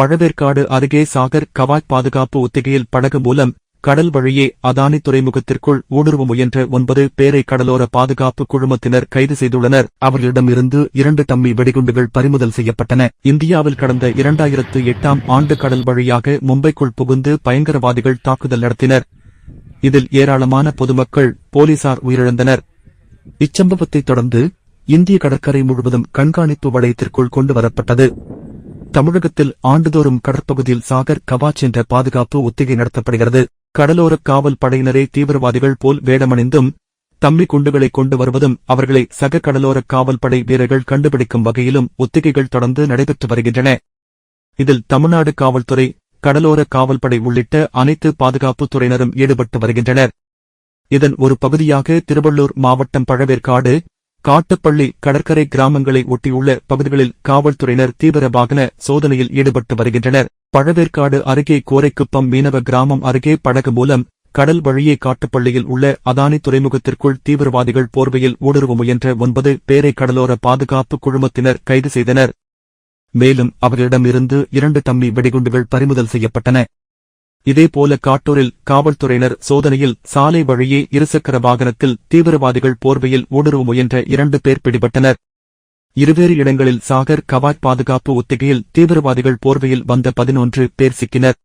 பழவேற்காடு அருகே சாகர் கவாய் பாதுகாப்பு ஒத்திகையில் படகு மூலம் கடல் வழியே அதானி துறைமுகத்திற்குள் ஊடுருவ முயன்ற ஒன்பது பேரை கடலோர பாதுகாப்பு குழுமத்தினர் கைது செய்துள்ளனர். அவர்களிடமிருந்து இரண்டு டம்மி வெடிகுண்டுகள் பறிமுதல் செய்யப்பட்டன. இந்தியாவில் கடந்த இரண்டாயிரத்து எட்டாம் ஆண்டு கடல் வழியாக மும்பைக்குள் புகுந்து பயங்கரவாதிகள் தாக்குதல் நடத்தினர். இதில் ஏராளமான பொதுமக்கள் போலீசார் உயிரிழந்தனர். இச்சம்பவத்தைத் தொடர்ந்து இந்திய கடற்கரை முழுவதும் கண்காணிப்பு வளையத்திற்குள் கொண்டு வரப்பட்டது தமிழகத்தில் ஆண்டுதோறும் கடற்பகுதியில் சாகர் கவாச் என்ற பாதுகாப்பு ஒத்திகை நடத்தப்படுகிறது. கடலோர காவல் படையினரே தீவிரவாதிகள் போல் வேடமணிந்தும் தம்மி குண்டுகளை கொண்டு வருவதும் அவர்களை சக கடலோர காவல்படை வீரர்கள் கண்டுபிடிக்கும் வகையிலும் ஒத்திகைகள் தொடர்ந்து நடைபெற்று வருகின்றன. இதில் தமிழ்நாடு காவல்துறை கடலோர காவல்படை உள்ளிட்ட அனைத்து பாதுகாப்புத் துறையினரும் ஈடுபட்டு வருகின்றனர். இதன் ஒரு பகுதியாக திருவள்ளூர் மாவட்டம் பழவேற்காடு காட்டுப்பள்ளி கடற்கரை கிராமங்களை ஒட்டியுள்ள பகுதிகளில் காவல்துறையினர் தீவிர வாகன சோதனையில் ஈடுபட்டு வருகின்றனர். பழவேற்காடு அருகே கோரைக்குப்பம் மீனவ கிராமம் அருகே படகு மூலம் கடல் வழியே காட்டுப்பள்ளியில் உள்ள அதானி துறைமுகத்திற்குள் தீவிரவாதிகள் போர்வையில் ஊடுருவ முயன்ற ஒன்பது பேரை கடலோர பாதுகாப்பு குழுமத்தினர் கைது செய்தனர். மேலும் அவர்களிடமிருந்து இரண்டு டம்மி வெடிகுண்டுகள் பறிமுதல் செய்யப்பட்டன. இதேபோல காட்டூரில் காவல்துறையினர் சோதனையில் சாலை வழியே இருசக்கர வாகனத்தில் தீவிரவாதிகள் போர்வையில் ஊடுருவ முயன்ற இரண்டு பேர் பிடிபட்டனர். இருவேறு இடங்களில் சாகர் கவாட் பாதுகாப்பு ஒத்திகையில் தீவிரவாதிகள் போர்வையில் வந்த பதினொன்று பேர் சிக்கினர்.